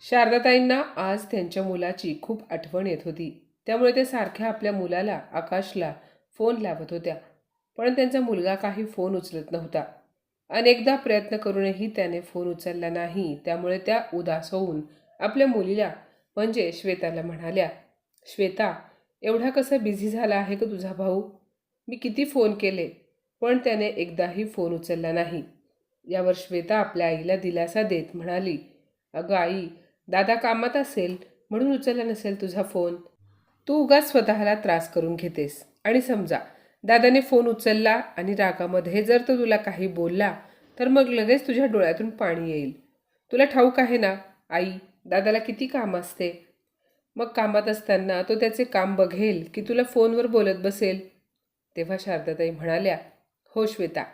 शारदाताईंना आज त्यांच्या मुलाची खूप आठवण येत होती. त्यामुळे ते सारख्या आपल्या मुलाला आकाशला फोन लावत होत्या. पण त्यांचा मुलगा काही फोन उचलत नव्हता. अनेकदा प्रयत्न करूनही त्याने फोन उचलला नाही. त्यामुळे त्या उदास होऊन आपल्या मुलीला म्हणजे श्वेताला म्हणाल्या श्वेता एवढा कसा बिझी झाला आहे का तुझा भाऊ? मी किती फोन केले पण त्याने एकदाही फोन उचलला नाही. यावर श्वेता आपल्या आईला दिलासा देत म्हणाली अगं आई दादा कामात असेल म्हणून उचलला नसेल तुझा फोन. तू उगाच स्वतःला त्रास करून घेतेस. आणि समजा दादाने फोन उचलला आणि रागामध्ये जर तो तुला काही बोलला तर मग लगेच तुझ्या डोळ्यातून पाणी येईल. तुला ठाऊक आहे ना आई? दादाला किती काम असते? मग कामात असताना तो त्याचे काम बघेल की तुला फोनवर बोलत बसेल. तेव्हा शारदाताई म्हणाल्या हो श्वेता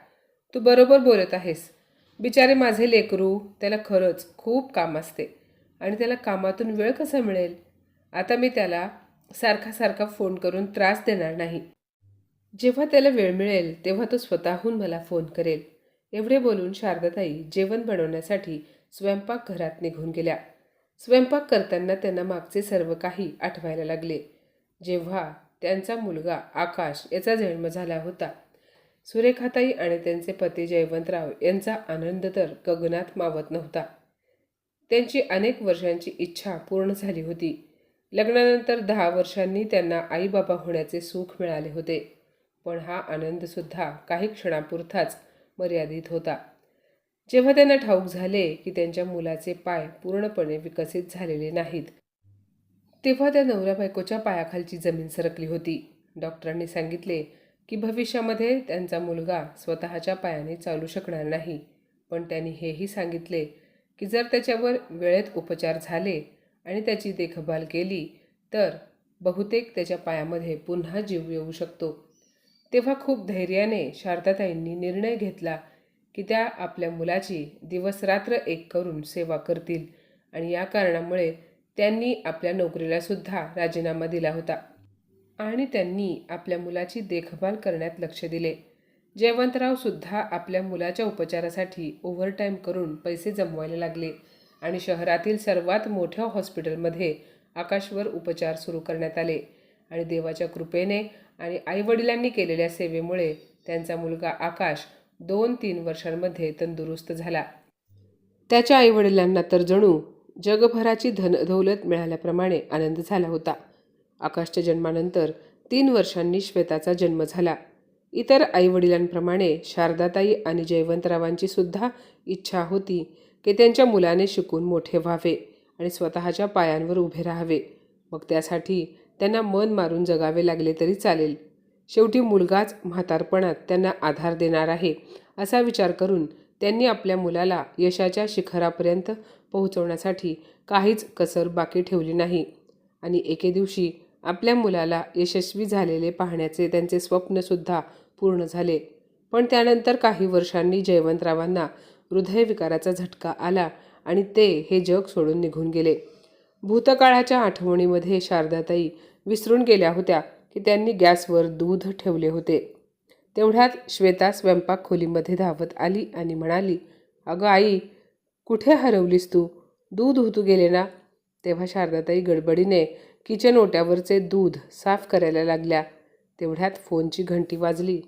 तू बरोबर बोलत आहेस. बिचारे माझे लेकरू त्याला खरंच खूप काम असते. आणि त्याला कामातून वेळ कसा मिळेल? आता मी त्याला सारखा सारखा फोन करून त्रास देणार नाही. जेव्हा त्याला वेळ मिळेल तेव्हा तो स्वतःहून मला फोन करेल. एवढे बोलून शारदाताई जेवण बनवण्यासाठी स्वयंपाकघरात निघून गेल्या. स्वयंपाक करताना त्यांना मागचे सर्व काही आठवायला लागले. जेव्हा त्यांचा मुलगा आकाश याचा जन्म झाला होता. सुरेखाताई आणि त्यांचे पती जयवंतराव यांचा आनंद तर गगनात मावत नव्हता. त्यांची अनेक वर्षांची इच्छा पूर्ण झाली होती. लग्नानंतर दहा वर्षांनी त्यांना आईबाबा होण्याचे सुख मिळाले होते. पण हा आनंदसुद्धा काही क्षणापुरताच मर्यादित होता. जेव्हा त्यांना ठाऊक झाले की त्यांच्या मुलाचे पाय पूर्णपणे विकसित झालेले नाहीत तेव्हा त्या नवऱ्या बायकोच्या पायाखालची जमीन सरकली होती. डॉक्टरांनी सांगितले की भविष्यामध्ये त्यांचा मुलगा स्वतःच्या पायाने चालू शकणार नाही पण त्यांनी हेही सांगितले की जर त्याच्यावर वेळेत उपचार झाले आणि त्याची देखभाल केली तर बहुतेक त्याच्या पायामध्ये पुन्हा जीव येऊ शकतो. तेव्हा खूप धैर्याने शारदाताईंनी निर्णय घेतला की त्या आपल्या मुलाची दिवसरात्र एक करून सेवा करतील आणि या कारणामुळे त्यांनी आपल्या नोकरीलासुद्धा राजीनामा दिला होता. आणि त्यांनी आपल्या मुलाची देखभाल करण्यात लक्ष दिले. जयवंतराव सुद्धा आपल्या मुलाच्या उपचारासाठी ओव्हरटाईम करून पैसे जमवायला लागले आणि शहरातील सर्वात मोठ्या हॉस्पिटलमध्ये आकाशवर उपचार सुरू करण्यात आले. आणि देवाच्या कृपेने आणि आईवडिलांनी केलेल्या सेवेमुळे त्यांचा मुलगा आकाश दोन तीन वर्षांमध्ये तंदुरुस्त झाला. त्याच्या आईवडिलांना तर जणू जगभराची धनदौलत मिळाल्याप्रमाणे आनंद झाला होता. आकाशच्या जन्मानंतर तीन वर्षांनी श्वेताचा जन्म झाला. इतर आईवडिलांप्रमाणे शारदाताई आणि जयवंतरावांची सुद्धा इच्छा होती की त्यांच्या मुलाने शिकून मोठे व्हावे आणि स्वतःच्या पायांवर उभे राहावे. मग त्यासाठी त्यांना मन मारून जगावे लागले तरी चालेल. शेवटी मुलगाच म्हातारपणात त्यांना आधार देणार आहे असा विचार करून त्यांनी आपल्या मुलाला यशाच्या शिखरापर्यंत पोहोचवण्यासाठी काहीच कसर बाकी ठेवली नाही. आणि एके दिवशी आपल्या मुलाला यशस्वी झालेले पाहण्याचे त्यांचे स्वप्नसुद्धा पूर्ण झाले. पण त्यानंतर काही वर्षांनी जयवंतरावांना हृदयविकाराचा झटका आला आणि ते हे जग सोडून निघून गेले. भूतकाळाच्या आठवणीमध्ये शारदाताई विसरून गेल्या होत्या की त्यांनी गॅसवर दूध ठेवले होते. तेवढ्यात श्वेता स्वयंपाक खोलीमध्ये धावत आली आणि म्हणाली अगं आई कुठे हरवलीस तू? दूध होतू गेले ना? तेव्हा शारदाताई गडबडीने किचन ओट्यावरचे दूध साफ करायला लागल्या. तेवढ्यात फोनची घंटी वाजली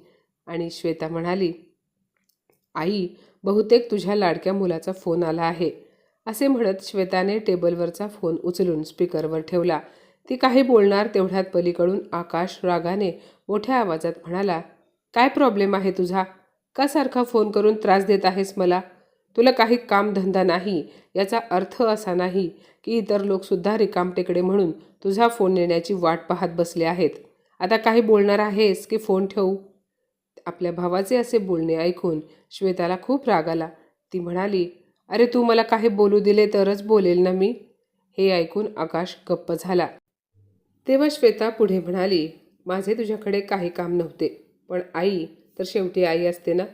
आणि श्वेता म्हणाली आई बहुतेक तुझ्या लाडक्या मुलाचा फोन आला आहे. असे म्हणत श्वेताने टेबलवरचा फोन उचलून स्पीकरवर ठेवला. ती काही बोलणार तेवढ्यात पलीकडून आकाश रागाने मोठ्या आवाजात म्हणाला काय प्रॉब्लेम आहे तुझा? का सारखा फोन करून त्रास देत आहेस मला? तुला काही कामधंदा नाही याचा अर्थ असा नाही की इतर लोकसुद्धा रिकामटेकडे म्हणून तुझा फोन नेण्याची वाट पाहत बसले आहेत. आता काही बोलणार आहेस की फोन ठेवू? आपल्या भावाचे असे बोलणे ऐकून श्वेताला खूप राग आला. ती म्हणाली अरे तू मला काही बोलू दिले तरच बोलेल ना मी? हे ऐकून आकाश गप्प झाला. तेव्हा श्वेता पुढे म्हणाली माझे तुझ्याकडे काही काम नव्हते पण आई तर शेवटी आई असते ना?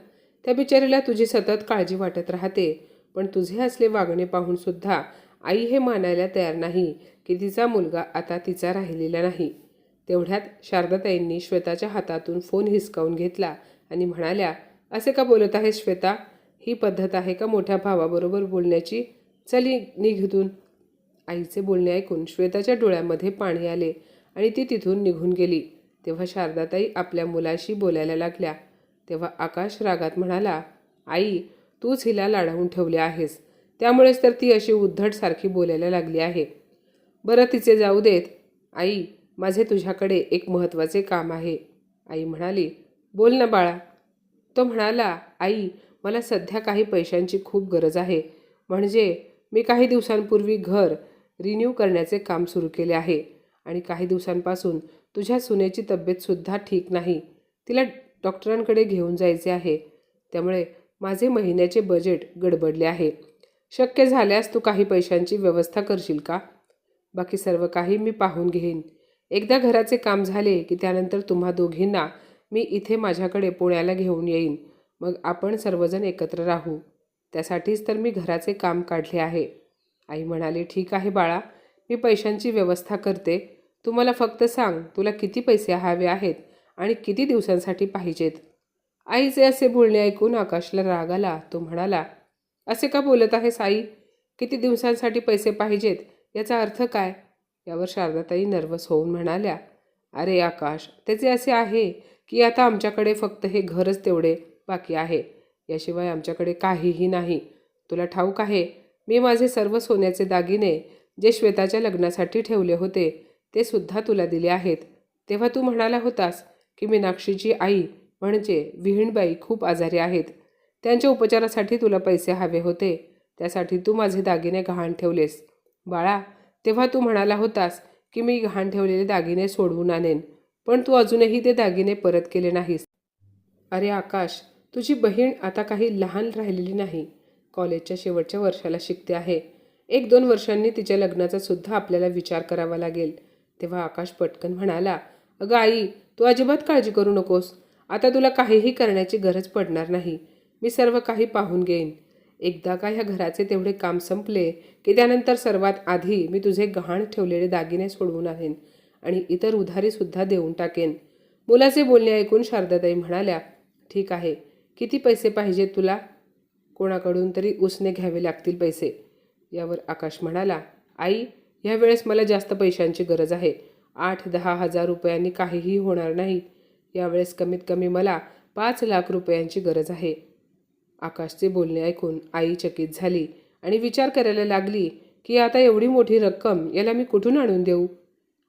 त्या बिचारीला तुझी सतत काळजी वाटत राहते पण तुझे असले वागणे पाहूनसुद्धा आई हे मानायला तयार नाही की तिचा मुलगा आता तिचा राहिलेला नाही. तेवढ्यात शारदाताईंनी श्वेताच्या हातातून फोन हिसकावून घेतला आणि म्हणाल्या असे का बोलत आहे श्वेता? ही पद्धत आहे का मोठ्या भावाबरोबर बोलण्याची? चली निघून आईचे बोलणे ऐकून श्वेताच्या डोळ्यामध्ये पाणी आले आणि ती तिथून निघून गेली. तेव्हा शारदाताई आपल्या मुलाशी बोलायला लागल्या. तेव्हा आकाश रागात म्हणाला आई तूच हिला लाडावून ठेवले आहेस. त्यामुळेच तर ती अशी उद्धटसारखी बोलायला लागली आहे. बरं तिचे जाऊ देत. आई माझे तुझ्याकडे एक महत्त्वाचे काम आहे. आई म्हणाली बोल ना बाळा. तो म्हणाला आई मला सध्या काही पैशांची खूप गरज आहे. म्हणजे मी काही दिवसांपूर्वी घर रिन्यू करण्याचे काम सुरू केले आहे आणि काही दिवसांपासून तुझ्या सुनेची तब्येतसुद्धा ठीक नाही. तिला डॉक्टरांकडे घेऊन जायचे आहे. त्यामुळे माझे महिन्याचे बजेट गडबडले आहे. शक्य झाल्यास तू काही पैशांची व्यवस्था करशील का? बाकी सर्व काही मी पाहून घेईन. एकदा घराचे काम झाले की त्यानंतर तुम्हा दोघींना मी इथे माझ्याकडे पुण्याला घेऊन येईन. मग आपण सर्वजण एकत्र राहू. त्यासाठीच तर मी घराचे काम काढले आहे. आई म्हणाली ठीक आहे बाळा मी पैशांची व्यवस्था करते. तू मला फक्त सांग तुला किती पैसे हवे आहेत आणि किती दिवसांसाठी पाहिजेत? आईचे असे बोलणे ऐकून आकाशला राग आला तो म्हणाला असे का बोलत आहेस आई किती दिवसांसाठी पैसे पाहिजेत? याचा अर्थ काय? यावर शारदाताई नर्वस होऊन म्हणाल्या अरे आकाश त्याचे असे आहे की आता आमच्याकडे फक्त हे घरच तेवढे बाकी आहे. याशिवाय आमच्याकडे काहीही नाही. तुला ठाऊक आहे मी माझे सर्व सोन्याचे दागिने जे श्वेताच्या लग्नासाठी ठेवले होते ते सुद्धा तुला दिले आहेत. तेव्हा तू म्हणाला होतास की मीनाक्षीची आई म्हणजे विहीणबाई खूप आजारी आहेत. त्यांच्या उपचारासाठी तुला पैसे हवे होते. त्यासाठी तू माझे दागिने गहाण ठेवलेस. बाळा तेव्हा तू म्हणाला होतास की मी घाण ठेवलेले दागिने सोडवून आणेन पण तू अजूनही ते दागिने परत केले नाहीस. अरे आकाश तुझी बहीण आता काही लहान राहिलेली नाही. कॉलेजच्या शेवटच्या वर्षाला शिकते आहे. एक दोन वर्षांनी तिच्या लग्नाचा सुद्धा आपल्याला विचार करावा लागेल. तेव्हा आकाश पटकन म्हणाला अगं आई तू अजिबात काळजी करू नकोस. आता तुला काहीही करण्याची गरज पडणार नाही. मी सर्व काही पाहून घेईन. एकदा का ह्या घराचे तेवढे काम संपले की त्यानंतर सर्वात आधी मी तुझे गहाण ठेवलेले दागिने सोडवून आणेन आणि इतर उधारीसुद्धा देऊन टाकेन. मुलाचे बोलणे ऐकून शारदाताई म्हणाल्या ठीक आहे. किती पैसे पाहिजेत तुला? कोणाकडून तरी उसने घ्यावे लागतील पैसे. यावर आकाश म्हणाला आई ह्यावेळेस मला जास्त पैशांची गरज आहे. आठ दहा हजार रुपयांनी काहीही होणार नाही. यावेळेस कमीत कमी मला पाच लाख रुपयांची गरज आहे. आकाशचे बोलणे ऐकून आई चकित झाली आणि विचार करायला लागली की आता एवढी मोठी रक्कम याला मी कुठून आणून देऊ?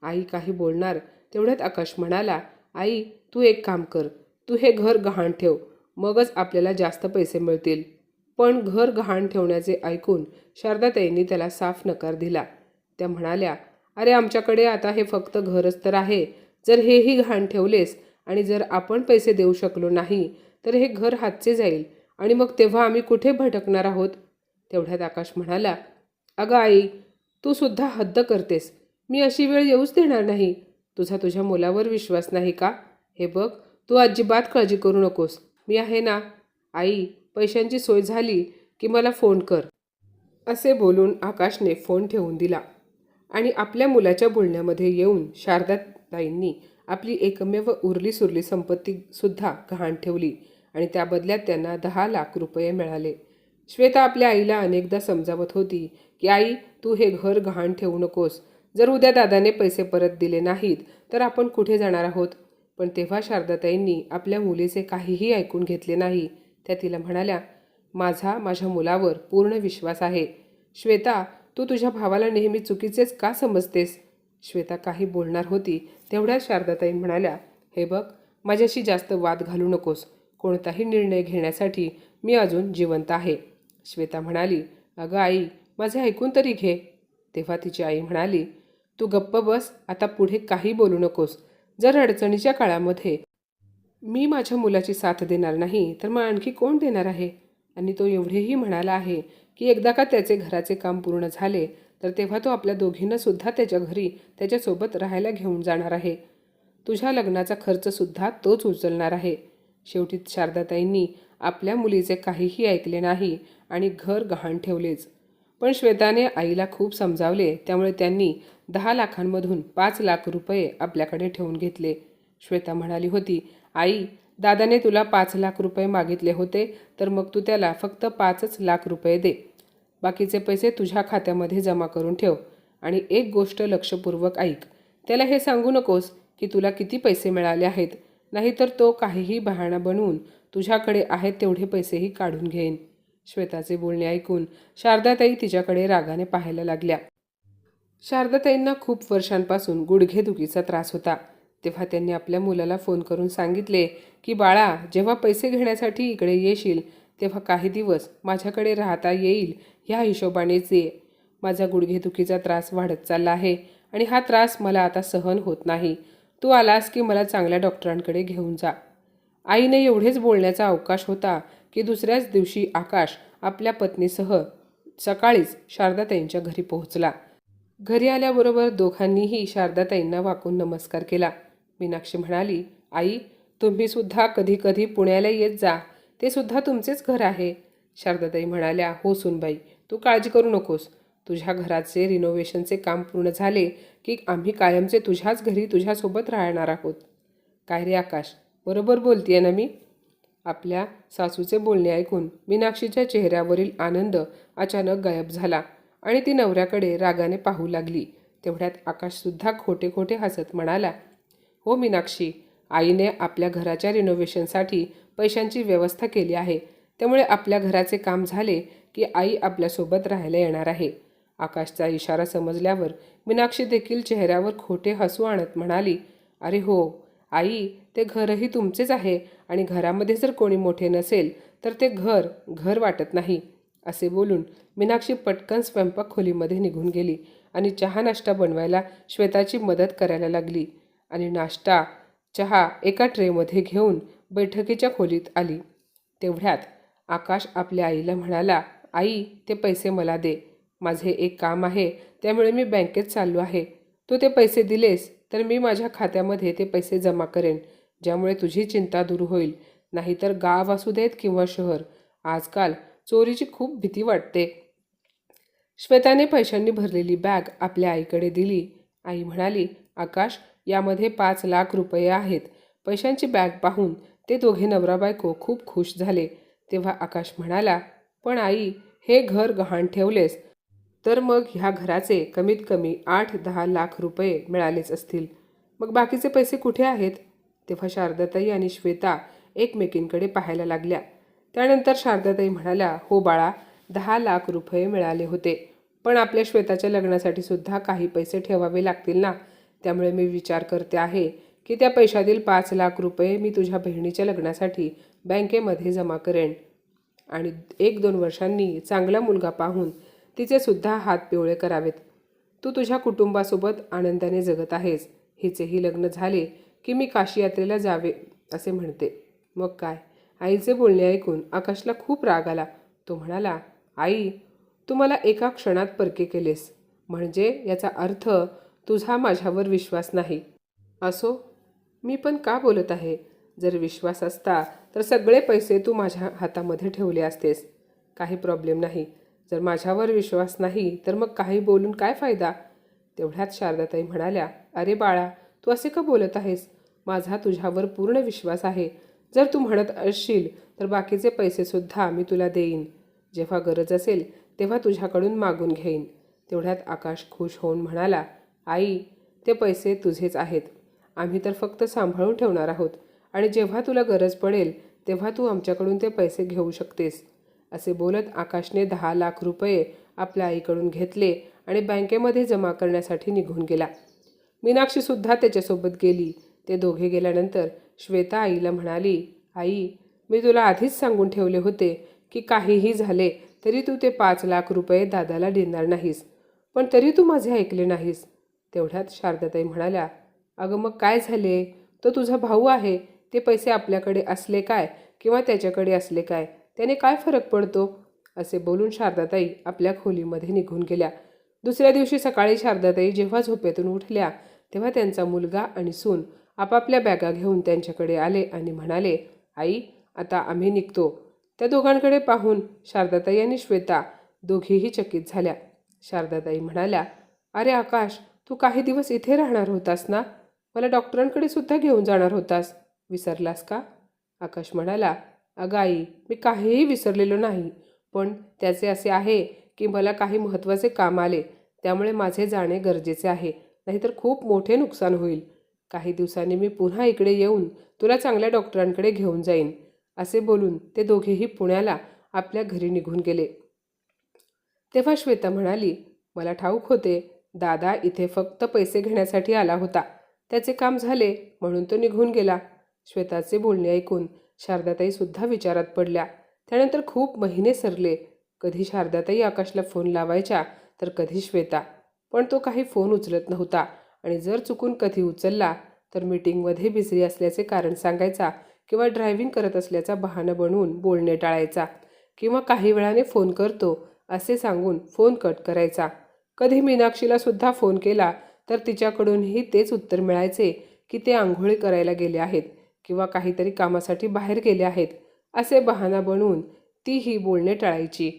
आई काही बोलणार तेवढ्यात आकाश म्हणाला आई तू एक काम कर तू हे घर गहाण ठेव मगच आपल्याला जास्त पैसे मिळतील. पण घर गहाण ठेवण्याचे ऐकून शारदाताईंनी त्याला साफ नकार दिला. त्या म्हणाल्या अरे आमच्याकडे आता हे फक्त घरच तर आहे. जर हेही गहाण ठेवलेस आणि जर आपण पैसे देऊ शकलो नाही तर हे घर हातचे जाईल. आणि मग तेव्हा आम्ही कुठे भटकणार आहोत? तेवढ्यात आकाश म्हणाला अगं आई तू सुद्धा हद्द करतेस. मी अशी वेळ येऊच देणार नाही. तुझा तुझ्या मुलावर विश्वास नाही का? हे बघ तू अजिबात काळजी करू नकोस. मी आहे ना. आई पैशांची सोय झाली की मला फोन कर. असे बोलून आकाशने फोन ठेवून दिला. आणि आपल्या मुलाच्या बोलण्यामध्ये येऊन शारदाताईंनी आपली एकमेव उरली सुरली संपत्तीसुद्धा गहाण ठेवली. आणि त्या बदल्यात त्यांना दहा लाख रुपये मिळाले. श्वेता आपल्या आईला अनेकदा समजावत होती की आई तू हे घर गहाण ठेवू नकोस. जर उद्या दादाने पैसे परत दिले नाहीत तर आपण कुठे जाणार आहोत? पण तेव्हा शारदाताईंनी आपल्या मुलीचे काहीही ऐकून घेतले नाही. त्या तिला म्हणाल्या माझा माझ्या मुलावर पूर्ण विश्वास आहे. श्वेता तू तुझ्या भावाला नेहमी चुकीचेच का समजतेस? श्वेता काही बोलणार होती तेवढ्याच शारदाताई म्हणाल्या हे बघ माझ्याशी जास्त वाद घालू नकोस. कोणताही निर्णय घेण्यासाठी मी अजून जिवंत आहे. श्वेता म्हणाली अगं आई माझे ऐकून तरी घे. तेव्हा तिची आई म्हणाली तू गप्प बस आता पुढे काही बोलू नकोस. जर अडचणीच्या काळामध्ये मी माझ्या मुलाची साथ देणार नाही तर मग आणखी कोण देणार आहे? आणि तो एवढेही म्हणाला आहे की एकदा का त्याचे घराचे काम पूर्ण झाले तर तेव्हा तो आपल्या दोघींनासुद्धा त्याच्या घरी त्याच्यासोबत राहायला घेऊन जाणार आहे. तुझ्या लग्नाचा खर्चसुद्धा तोच उचलणार आहे. शेवटी शारदाताईंनी आपल्या मुलीचे काहीही ऐकले नाही आणि घर गहाण ठेवलेच. पण श्वेताने आईला खूप समजावले त्यामुळे त्यांनी दहा लाखांमधून पाच लाख रुपये आपल्याकडे ठेवून घेतले. श्वेता म्हणाली होती आई दादाने तुला पाच लाख रुपये मागितले होते तर मग तू त्याला फक्त पाचच लाख रुपये दे. बाकीचे पैसे तुझ्या खात्यामध्ये जमा करून ठेव. आणि एक गोष्ट लक्षपूर्वक ऐक. त्याला हे सांगू नकोस की तुला किती पैसे मिळाले आहेत. नाहीतर तो काहीही बहाणा बनवून तुझ्याकडे आहेत तेवढे पैसेही काढून घेईन. श्वेताचे बोलणे ऐकून शारदाताई तिच्याकडे रागाने पाहायला लागल्या. शारदाताईंना खूप वर्षांपासून गुडघेदुखीचा त्रास होता. तेव्हा त्यांनी आपल्या मुलाला फोन करून सांगितले की बाळा जेव्हा पैसे घेण्यासाठी इकडे येशील तेव्हा काही दिवस माझ्याकडे राहता येईल ह्या हिशोबानेच ये माझा गुडघेदुखीचा त्रास वाढत चालला आहे आणि हा त्रास मला आता सहन होत नाही. तू आलास की मला चांगल्या डॉक्टरांकडे घेऊन जा. आईने एवढेच बोलण्याचा अवकाश होता की दुसऱ्याच दिवशी आकाश आपल्या पत्नीसह सकाळीच शारदाताईंच्या घरी पोहोचला. घरी आल्याबरोबर दोघांनीही शारदाताईंना वाकून नमस्कार केला. मीनाक्षी म्हणाली आई तुम्हीसुद्धा कधी कधी पुण्याला येत जा. ते सुद्धा तुमचेच घर आहे. शारदाताई म्हणाल्या हो सुनबाई तू काळजी करू नकोस. तुझ्या घराचे रिनोव्हेशनचे काम पूर्ण झाले की आम्ही कायमचे तुझ्याच घरी तुझ्यासोबत राहणार आहोत. काय रे आकाश? बरोबर बोलतीये ना मी? आपल्या सासूचे बोलणे ऐकून मीनाक्षीच्या चेहऱ्यावरील आनंद अचानक गायब झाला आणि ती नवऱ्याकडे रागाने पाहू लागली. तेवढ्यात आकाशसुद्धा खोटे खोटे हसत म्हणाला हो मीनाक्षी आईने आपल्या घराच्या रिनोव्हेशनसाठी पैशांची व्यवस्था केली आहे. त्यामुळे आपल्या घराचे काम झाले की आई आपल्यासोबत राहायला येणार आहे. आकाशचा इशारा समजल्यावर मीनाक्षी देखील चेहऱ्यावर खोटे हसू आणत म्हणाली अरे हो आई ते घरही तुमचेच आहे आणि घरामध्ये जर कोणी मोठे नसेल तर ते घर घर वाटत नाही असे बोलून मीनाक्षी पटकन स्वयंपाक खोलीमध्ये निघून गेली आणि चहा नाश्ता बनवायला श्वेताची मदत करायला लागली आणि नाश्ता चहा एका ट्रेमध्ये घेऊन बैठकीच्या खोलीत आली. तेवढ्यात आकाश आपल्या आईला म्हणाला आई ते पैसे मला दे माझे एक काम आहे त्यामुळे मी बँकेत चाललो आहे. तू ते पैसे दिलेस तर मी माझ्या खात्यामध्ये ते पैसे जमा करेन ज्यामुळे तुझी चिंता दूर होईल. नाहीतर गाव असू देत किंवा शहर आजकाल चोरीची खूप भीती वाटते. श्वेताने पैशांनी भरलेली बॅग आपल्या आईकडे दिली. आई म्हणाली आकाश यामध्ये पाच लाख रुपये आहेत. पैशांची बॅग पाहून ते दोघे नवरा बायको खूप खुश झाले. तेव्हा आकाश म्हणाला पण आई हे घर गहाण ठेवलेस तर मग ह्या घराचे कमीत कमी आठ दहा लाख रुपये मिळालेच असतील. मग बाकीचे पैसे कुठे आहेत? तेव्हा शारदाताई आणि श्वेता एकमेकींकडे पाहायला लागल्या. त्यानंतर शारदाताई म्हणाल्या हो बाळा दहा लाख रुपये मिळाले होते. पण आपल्या श्वेताच्या लग्नासाठी सुद्धा काही पैसे ठेवावे लागतील ना? त्यामुळे मी विचार करते आहे की त्या पैशातील पाच लाख रुपये मी तुझ्या बहिणीच्या लग्नासाठी बँकेमध्ये जमा करेन. आणि एक दोन वर्षांनी चांगला मुलगा पाहून तिचेसुद्धा हात पिवळे करावेत. तू तुझ्या कुटुंबासोबत आनंदाने जगत आहेस. हिचेही लग्न झाले की मी काशी यात्रेला जावे असे म्हणते. मग काय? आईचे बोलणे ऐकून आकाशला खूप राग आला. तो म्हणाला आई तू मला एका क्षणात परके केलेस. म्हणजे याचा अर्थ तुझा माझ्यावर विश्वास नाही. असो? मी पण का बोलत आहे? जर विश्वास असता तर सगळे पैसे तू माझ्या हातामध्ये ठेवले असतेस. काही प्रॉब्लेम नाही. जर माझ्यावर विश्वास नाही तर मग काही बोलून काय फायदा? तेवढ्यात शारदाताई म्हणाल्या अरे बाळा तू असे का बोलत आहेस? माझा तुझ्यावर पूर्ण विश्वास आहे. जर तू म्हणत असशील तर बाकीचे पैसेसुद्धा मी तुला देईन. जेव्हा गरज असेल तेव्हा तुझ्याकडून मागून घेईन. तेवढ्यात आकाश खुश होऊन म्हणाला आई ते पैसे तुझेच आहेत. आम्ही तर फक्त सांभाळून ठेवणार आहोत. आणि जेव्हा तुला गरज पडेल तेव्हा तू आमच्याकडून ते पैसे घेऊ शकतेस. असे बोलत आकाशने दहा लाख रुपये आपल्या आईकडून घेतले आणि बँकेमध्ये जमा करण्यासाठी निघून गेला. मीनाक्षीसुद्धा त्याच्यासोबत गेली. ते दोघे गेल्यानंतर श्वेता आईला म्हणाली आई मी तुला आधीच सांगून ठेवले होते की काहीही झाले तरी तू ते पाच लाख रुपये दादाला देणार नाहीस. पण तरी तू माझे ऐकले नाहीस. तेवढ्यात शारदाताई म्हणाल्या अगं मग काय झाले? तो तुझा भाऊ आहे. ते पैसे आपल्याकडे असले काय किंवा त्याच्याकडे असले काय? त्याने काय फरक पडतो? असे बोलून शारदाताई आपल्या खोलीमध्ये निघून गेल्या. दुसऱ्या दिवशी सकाळी शारदाताई जेव्हा झोपेतून उठल्या तेव्हा त्यांचा मुलगा आणि सून आपापल्या बॅगा घेऊन त्यांच्याकडे आले आणि म्हणाले आई आता आम्ही निघतो. त्या दोघांकडे पाहून शारदाताई आणि श्वेता दोघीही चकित झाल्या. शारदाताई म्हणाल्या अरे आकाश तू काही दिवस इथे राहणार होतास ना? मला डॉक्टरांकडे सुद्धा घेऊन जाणार होतास. विसरलास का? आकाश म्हणाला अगं आई मी काहीही विसरलेलो नाही पण त्याचे असे आहे की मला काही महत्त्वाचे काम आले त्यामुळे माझे जाणे गरजेचे आहे नाहीतर खूप मोठे नुकसान होईल. काही दिवसांनी मी पुन्हा इकडे येऊन तुला चांगल्या डॉक्टरांकडे घेऊन जाईन असे बोलून ते दोघेही पुण्याला आपल्या घरी निघून गेले. तेव्हा श्वेता म्हणाली मला ठाऊक होते दादा इथे फक्त पैसे घेण्यासाठी आला होता त्याचे काम झाले म्हणून तो निघून गेला. श्वेताचे बोलणे ऐकून शारदाताई सुद्धा विचारात पडल्या. त्यानंतर खूप महिने सरले. कधी शारदाताई आकाशला फोन लावायच्या तर कधी श्वेता. पण तो काही फोन उचलत नव्हता. आणि जर चुकून कधी उचलला तर मीटिंगमध्ये बिझी असल्याचे कारण सांगायचा किंवा ड्रायव्हिंग करत असल्याचा बहाणं बनवून बोलणे टाळायचा किंवा काही वेळाने फोन करतो असे सांगून फोन कट करायचा. कधी मीनाक्षीला सुद्धा फोन केला तर तिच्याकडूनही तेच उत्तर मिळायचे की ते आंघोळी करायला गेले आहेत. किंवा काहीतरी कामासाठी बाहेर गेले आहेत असे बहाणा बनवून ती ही बोलणे टाळायची.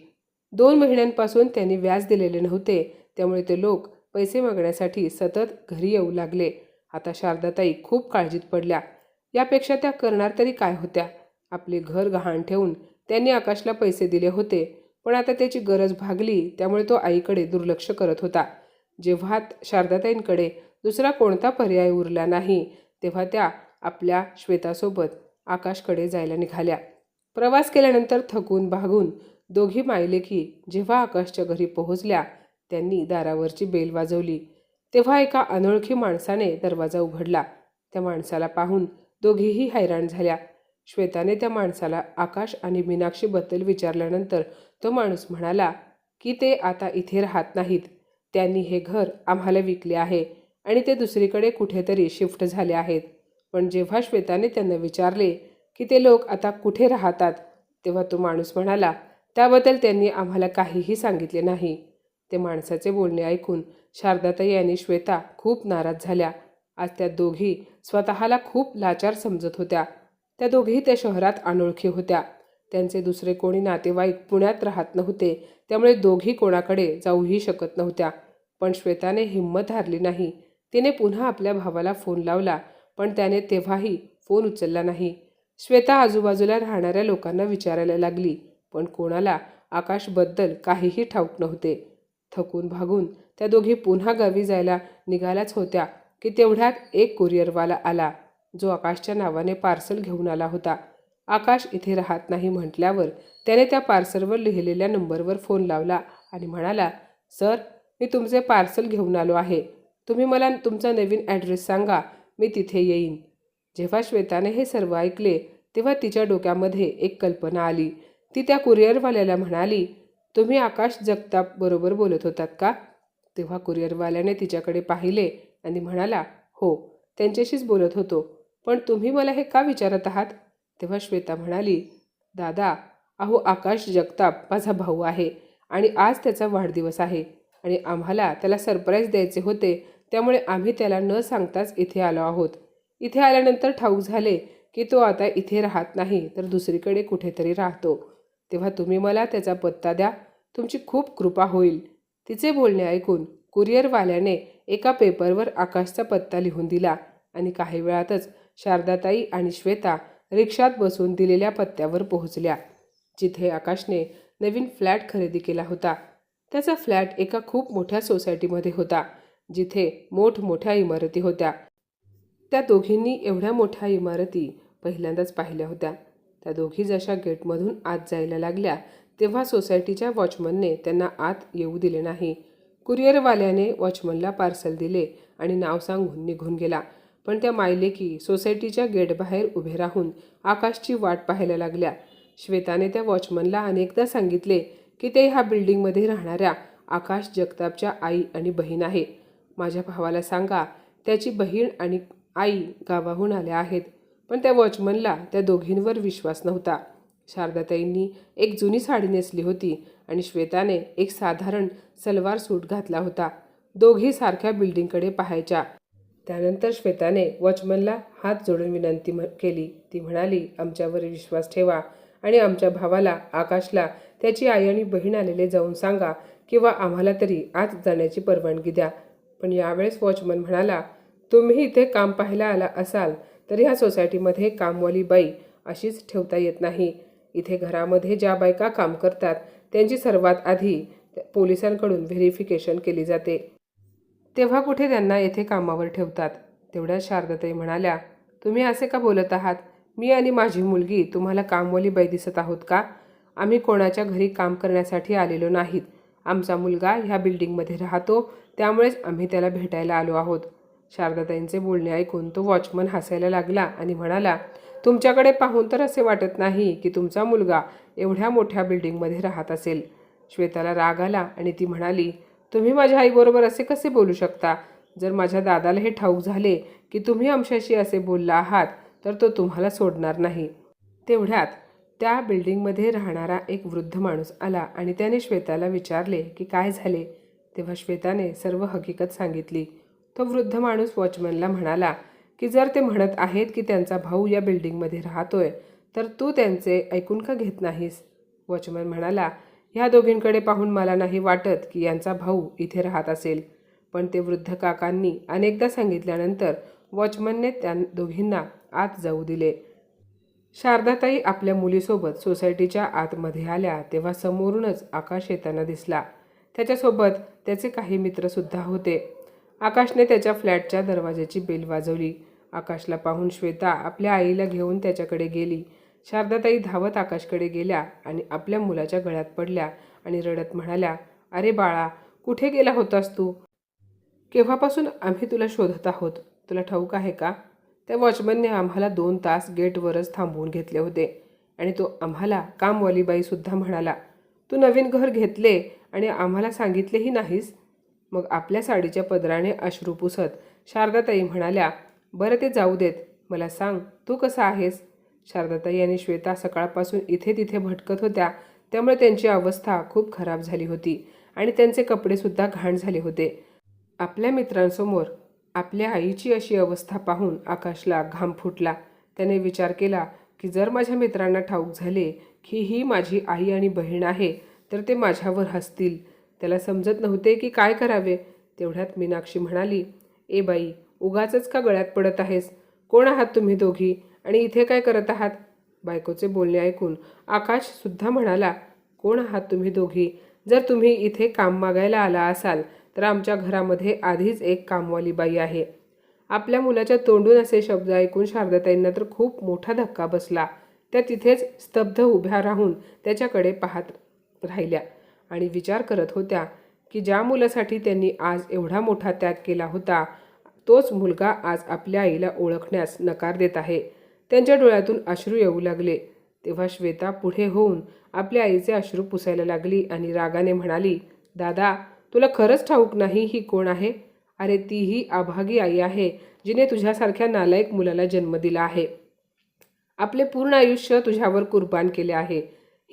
दोन महिन्यांपासून त्यांनी व्याज दिलेले नव्हते त्यामुळे ते लोक पैसे मागण्यासाठी सतत घरी येऊ लागले. आता शारदाताई खूप काळजीत पडल्या. यापेक्षा त्या करणार तरी काय होत्या? आपले घर गहाण ठेवून त्यांनी आकाशला पैसे दिले होते पण आता त्याची गरज भागली त्यामुळे तो आईकडे दुर्लक्ष करत होता. जेव्हा शारदाताईंकडे दुसरा कोणता पर्याय उरला नाही तेव्हा त्या आपल्या श्वेतासोबत आकाशकडे जायला निघाल्या. प्रवास केल्यानंतर थकून भागून दोघी मायलेकी जेव्हा आकाशच्या घरी पोहोचल्या त्यांनी दारावरची बेल वाजवली. तेव्हा एका अनोळखी माणसाने दरवाजा उघडला. त्या माणसाला पाहून दोघीही हैराण झाल्या. श्वेताने त्या माणसाला आकाश आणि मीनाक्षीबद्दल विचारल्यानंतर तो माणूस म्हणाला की ते आता इथे राहत नाहीत. त्यांनी हे घर आम्हाला विकले आहे आणि ते दुसरीकडे कुठेतरी शिफ्ट झाले आहेत. पण जेव्हा श्वेताने त्यांना विचारले की ते लोक आता कुठे राहतात तेव्हा तो माणूस म्हणाला त्याबद्दल त्यांनी आम्हाला काहीही सांगितले नाही. ते माणसाचे बोलणे ऐकून शारदाताई आणि श्वेता खूप नाराज झाल्या. आज त्या दोघी स्वतःला खूप लाचार समजत होत्या. त्या दोघीही त्या शहरात अनोळखी होत्या. त्यांचे दुसरे कोणी नातेवाईक पुण्यात राहत नव्हते त्यामुळे दोघी कोणाकडे जाऊही शकत नव्हत्या. पण श्वेताने हिंमत हारली नाही. तिने पुन्हा आपल्या भावाला फोन लावला पण त्याने तेव्हाही फोन उचलला नाही. श्वेता आजूबाजूला राहणाऱ्या लोकांना विचारायला लागली पण कोणाला? आकाशबद्दल काहीही ठाऊक नव्हते. थकून भागून त्या दोघी पुन्हा गावी जायला निघाल्याच होत्या की तेवढ्यात एक कुरिअरवाला आला जो आकाशच्या नावाने पार्सल घेऊन आला होता. आकाश इथे राहत नाही म्हटल्यावर त्याने त्या पार्सलवर लिहिलेल्या नंबरवर फोन लावला आणि म्हणाला सर मी तुमचे पार्सल घेऊन आलो आहे. तुम्ही मला तुमचा नवीन ॲड्रेस सांगा. मी तिथे येईन. जेव्हा श्वेताने हे सर्व ऐकले तेव्हा तिच्या डोक्यामध्ये एक कल्पना आली. ती त्या कुरिअरवाल्याला म्हणाली तुम्ही आकाश जगताप बरोबर बोलत होतात का? तेव्हा कुरिअरवाल्याने तिच्याकडे पाहिले आणि म्हणाला हो त्यांच्याशीच बोलत होतो. पण तुम्ही मला हे का विचारत आहात? तेव्हा श्वेता म्हणाली दादा अहो आकाश जगताप माझा भाऊ आहे आणि आज त्याचा वाढदिवस आहे आणि आम्हाला त्याला सरप्राईज द्यायचे होते त्यामुळे आम्ही त्याला न सांगताच इथे आलो आहोत. इथे आल्यानंतर ठाऊक झाले की तो आता इथे राहत नाही तर दुसरीकडे कुठेतरी राहतो. तेव्हा तुम्ही मला त्याचा पत्ता द्या. तुमची खूप कृपा होईल. तिचे बोलणे ऐकून कुरिअरवाल्याने एका पेपरवर आकाशचा पत्ता लिहून दिला आणि काही वेळातच शारदाताई आणि श्वेता रिक्षात बसून दिलेल्या पत्त्यावर पोहोचल्या जिथे आकाशने नवीन फ्लॅट खरेदी केला होता. त्याचा फ्लॅट एका खूप मोठ्या सोसायटीमध्ये होता. जिथे मोठमोठ्या इमारती होत्या. त्या दोघींनी एवढ्या मोठ्या इमारती पहिल्यांदाच पाहिल्या होत्या. त्या दोघी जशा गेटमधून आत जायला लागल्या तेव्हा सोसायटीच्या वॉचमनने त्यांना आत येऊ दिले नाही. कुरिअरवाल्याने वॉचमनला पार्सल दिले आणि नाव सांगून निघून गेला. पण त्या मायलेकी सोसायटीच्या गेटबाहेर उभे राहून आकाशची वाट पाहायला लागल्या. श्वेताने त्या वॉचमनला अनेकदा सांगितले की ते ह्या बिल्डिंगमध्ये राहणाऱ्या आकाश जगतापच्या आई आणि बहीण आहे. माझ्या भावाला सांगा. त्याची बहीण आणि आई गावाहून आल्या आहेत पण त्या वॉचमनला त्या दोघींवर विश्वास नव्हता. शारदाताईंनी एक जुनी साडी नेसली होती आणि श्वेताने एक साधारण सलवार सूट घातला होता. दोघी सारख्या बिल्डिंगकडे पाहायच्या. त्यानंतर श्वेताने वॉचमनला हात जोडून विनंती म- केली. ती म्हणाली आमच्यावर विश्वास ठेवा आणि आमच्या भावाला आकाशला त्याची आई आणि बहीण आलेले जाऊन सांगा किंवा आम्हाला तरी आत जाण्याची परवानगी द्या. पण यावेळेस वॉचमन म्हणाला तुम्ही इथे काम पाहायला आला असाल तर ह्या सोसायटीमध्ये कामवाली बाई अशीच ठेवता येत नाही. इथे घरामध्ये ज्या बायका काम करतात त्यांची सर्वात आधी पोलिसांकडून व्हेरिफिकेशन केली जाते. तेव्हा कुठे त्यांना येथे कामावर ठेवतात? तेवढ्या शारदाताई म्हणाल्या तुम्ही असे का बोलत आहात? मी आणि माझी मुलगी तुम्हाला कामवाली बाई दिसत आहोत का? आम्ही कोणाच्या घरी काम करण्यासाठी आलेलो नाहीत. आमचा मुलगा ह्या बिल्डिंगमध्ये राहतो त्यामुळेच आम्ही त्याला भेटायला आलो आहोत. शारदाताईंचे बोलणे ऐकून तो वॉचमन हसायला लागला आणि म्हणाला तुमच्याकडे पाहून तर असे वाटत नाही की तुमचा मुलगा एवढ्या मोठ्या बिल्डिंगमध्ये राहत असेल. श्वेताला राग आला आणि ती म्हणाली तुम्ही माझ्या आईबरोबर असे कसे बोलू शकता? जर माझ्या दादाला हे ठाऊक झाले की तुम्ही आमच्याशी असे बोलला आहात तर तो तुम्हाला सोडणार नाही. तेवढ्यात त्या बिल्डिंगमध्ये राहणारा एक वृद्ध माणूस आला आणि त्याने श्वेताला विचारले की काय झाले? तेव्हा श्वेताने सर्व हकीकत सांगितली. तो वृद्ध माणूस वॉचमनला म्हणाला की जर ते म्हणत आहेत की त्यांचा भाऊ या बिल्डिंगमध्ये राहतोय तर तू त्यांचे ऐकून का घेत नाहीस? वॉचमन म्हणाला ह्या दोघींकडे पाहून मला नाही वाटत की यांचा भाऊ इथे राहत असेल. पण ते वृद्ध काकांनी अनेकदा सांगितल्यानंतर वॉचमनने त्या दोघींना आत जाऊ दिले. शारदाताई आपल्या मुलीसोबत सोसायटीच्या आतमध्ये आल्या तेव्हा समोरूनच आकाश येताना दिसला. त्याच्यासोबत त्याचे काही मित्रसुद्धा होते. आकाशने त्याच्या फ्लॅटच्या दरवाजाची बेल वाजवली. आकाशला पाहून श्वेता आपल्या आईला घेऊन त्याच्याकडे गेली. शारदाताई धावत आकाशकडे गेल्या आणि आपल्या मुलाच्या गळ्यात पडल्या आणि रडत म्हणाल्या अरे बाळा कुठे गेला होतास तू? केव्हापासून आम्ही तुला शोधत आहोत? तुला ठाऊक आहे का? त्या वॉचमनने आम्हाला दोन तास गेटवरच थांबवून घेतले होते. आणि तो आम्हाला कामवालीबाईसुद्धा म्हणाला तू नवीन घर घेतले आणि आम्हाला सांगितलेही नाहीस? मग आपल्या साडीच्या पदराने अश्रू पुसत शारदाताई म्हणाल्या बरं ते जाऊ देत. मला सांग तू कसा आहेस? शारदाताई आणि श्वेता सकाळपासून इथे तिथे भटकत होत्या. त्यामुळे त्यांची अवस्था खूप खराब झाली होती आणि त्यांचे कपडेसुद्धा घाण झाले होते. आपल्या मित्रांसमोर आपल्या आईची अशी अवस्था पाहून आकाशला घाम फुटला. त्याने विचार केला की जर माझ्या मित्रांना ठाऊक झाले की ही माझी आई आणि बहीण आहे तर ते माझ्यावर हसतील. त्याला समजत नव्हते की काय करावे. तेवढ्यात मीनाक्षी म्हणाली ए बाई उगाचच का गळ्यात पडत आहेस? कोण आहात तुम्ही दोघी? आणि इथे काय करत आहात? बायकोचे बोलणे ऐकून आकाशसुद्धा म्हणाला कोण आहात तुम्ही दोघी? जर तुम्ही इथे काम मागायला आला असाल तर आमच्या घरामध्ये आधीच एक कामवाली बाई आहे. आपल्या मुलाच्या तोंडून असे शब्द ऐकून शारदाताईंना तर खूप मोठा धक्का बसला. त्या तिथेच स्तब्ध उभ्या राहून त्याच्याकडे पाहत राहिल्या आणि विचार करत होत्या की ज्या मुलासाठी त्यांनी आज एवढा मोठा त्याग केला होता तोच मुलगा आज आपल्या आईला ओळखण्यास नकार देत आहे. त्यांच्या डोळ्यातून अश्रू येऊ लागले. तेव्हा श्वेता पुढे होऊन आपल्या आईचे अश्रू पुसायला लागली आणि रागाने म्हणाली दादा तुला खरंच ठाऊक नाही ही कोण आहे? अरे ती ही अभागी आई आहे जिने तुझ्यासारख्या नालायक मुलाला जन्म दिला आहे. आपले पूर्ण आयुष्य तुझ्यावर कुर्बान केले आहे.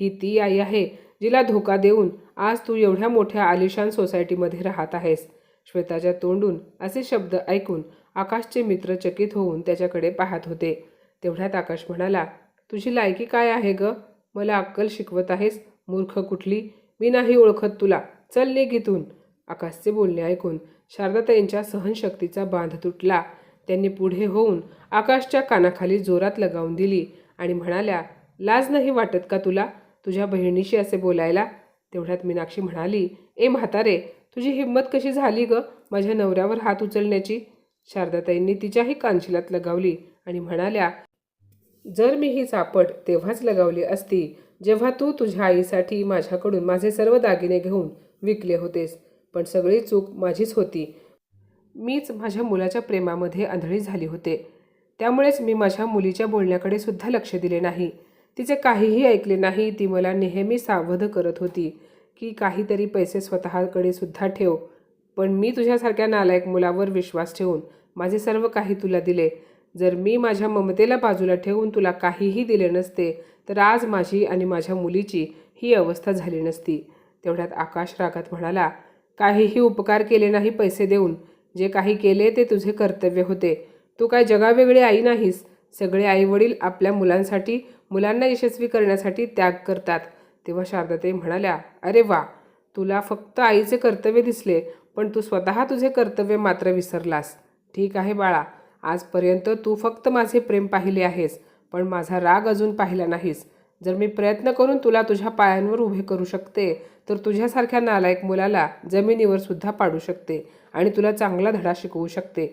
ही ती आई आहे जिला धोका देऊन आज तू एवढ्या मोठ्या आलिशान सोसायटीमध्ये राहत आहेस. श्वेताच्या तोंडून असे शब्द ऐकून आकाशचे मित्र चकित होऊन त्याच्याकडे पाहत होते. तेवढ्यात आकाश म्हणाला तुझी लायकी काय आहे ग? मला अक्कल शिकवत आहेस मूर्ख कुठली? मी नाही ओळखत तुला. चल निघ इथून आकाशचे बोलणे ऐकून शारदाताईंच्या सहनशक्तीचा बांध तुटला. त्यांनी पुढे होऊन आकाशच्या कानाखाली जोरात लगावून दिली आणि म्हणाल्या लाज नाही वाटत का तुला? तुझ्या बहिणीशी असे बोलायला? तेवढ्यात मीनाक्षी म्हणाली ए म्हातारे तुझी हिंमत कशी झाली ग माझ्या नवऱ्यावर हात उचलण्याची? शारदाताईंनी तिच्याही कानशिलात लगावली आणि म्हणाल्या जर मी ही चापट तेव्हाच लगावली असती जेव्हा तू तुझ्या आईसाठी माझ्याकडून माझे सर्व दागिने घेऊन विकले होतेस पण सगळी चूक माझीच होती. मीच माझ्या मुलाच्या प्रेमामध्ये आंधळी झाली होते. त्यामुळेच मी माझ्या मुलीच्या बोलण्याकडे सुद्धा लक्ष दिले नाही. तिचे काहीही ऐकले नाही ती मला नेहमी सावध करत होती की काहीतरी पैसे स्वतःकडे सुद्धा ठेव पण मी तुझ्यासारख्या नालायक मुलावर विश्वास ठेवून माझे सर्व काही तुला दिले. जर मी माझ्या ममतेला बाजूला ठेवून तुला काहीही दिले नसते तर आज माझी आणि माझ्या मुलीची ही अवस्था झाली नसती. तेवढ्यात आकाश रागात म्हणाला काहीही उपकार केले नाही पैसे देऊन. जे काही केले ते तुझे कर्तव्य होते. तू काय जगावेगळी आई नाहीस. सगळे आईवडील आपल्या मुलांसाठी मुलांना यशस्वी करण्यासाठी त्याग करतात. तेव्हा शारदाताई म्हणाल्या अरे वा! तुला फक्त आईचे कर्तव्य दिसले पण तू स्वतः तुझे कर्तव्य मात्र विसरलास. ठीक आहे बाळा. आजपर्यंत तू फक्त माझे प्रेम पाहिले आहेस पण माझा राग अजून पाहिला नाहीस. जर मी प्रयत्न करून तुला तुझ्या पायांवर उभे करू शकते तर तुझ्यासारख्या नालायक मुलाला जमिनीवर सुद्धा पाडू शकते आणि तुला चांगला धडा शिकवू शकते.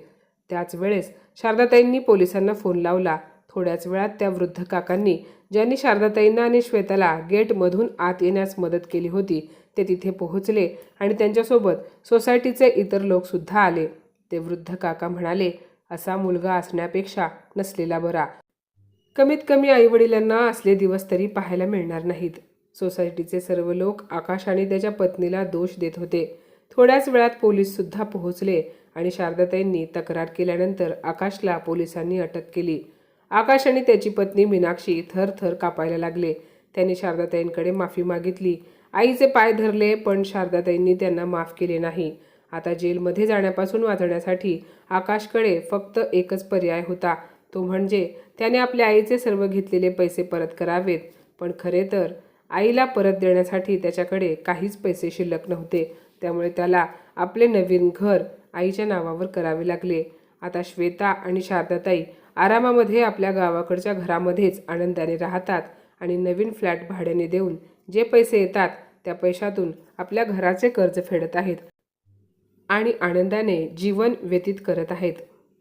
त्याच वेळेस शारदाताईंनी पोलिसांना फोन लावला. थोड्याच वेळात त्या वृद्ध काकांनी ज्यांनी शारदाताईंना आणि श्वेताला गेटमधून आत येण्यास मदत केली होती ते तिथे पोहोचले आणि त्यांच्यासोबत सोसायटीचे इतर लोकसुद्धा आले. ते वृद्ध काका म्हणाले असा मुलगा असण्यापेक्षा नसलेला बरा. कमीत कमी आईवडिलांना असले दिवस तरी पाहायला मिळणार नाहीत. सोसायटीचे सर्व लोक आकाश आणि त्याच्या पत्नीला दोष देत होते. थोड्याच वेळात पोलीससुद्धा पोहोचले आणि शारदाताईंनी तक्रार केल्यानंतर आकाशला पोलिसांनी अटक केली. आकाश आणि त्याची पत्नी मीनाक्षी थर थर कापायला लागले. त्यांनी शारदाताईंकडे माफी मागितली. आईचे पाय धरले पण शारदाताईंनी त्यांना माफ केले नाही. आता जेलमध्ये जाण्यापासून वाचण्यासाठी आकाशकडे फक्त एकच पर्याय होता तो म्हणजे त्याने आपल्या आईचे सर्व घेतलेले पैसे परत करावेत. पण खरे तर आईला परत देण्यासाठी त्याच्याकडे काहीच पैसे शिल्लक नव्हते. त्यामुळे त्याला आपले नवीन घर आईच्या नावावर करावे लागले. आता श्वेता आणि शारदाताई आरामामध्ये आपल्या गावाकडच्या घरामध्येच आनंदाने राहतात आणि नवीन फ्लॅट भाड्याने देऊन जे पैसे येतात त्या पैशातून आपल्या घराचे कर्ज फेडत आहेत आणि आनंदाने जीवन व्यतीत करत आहेत.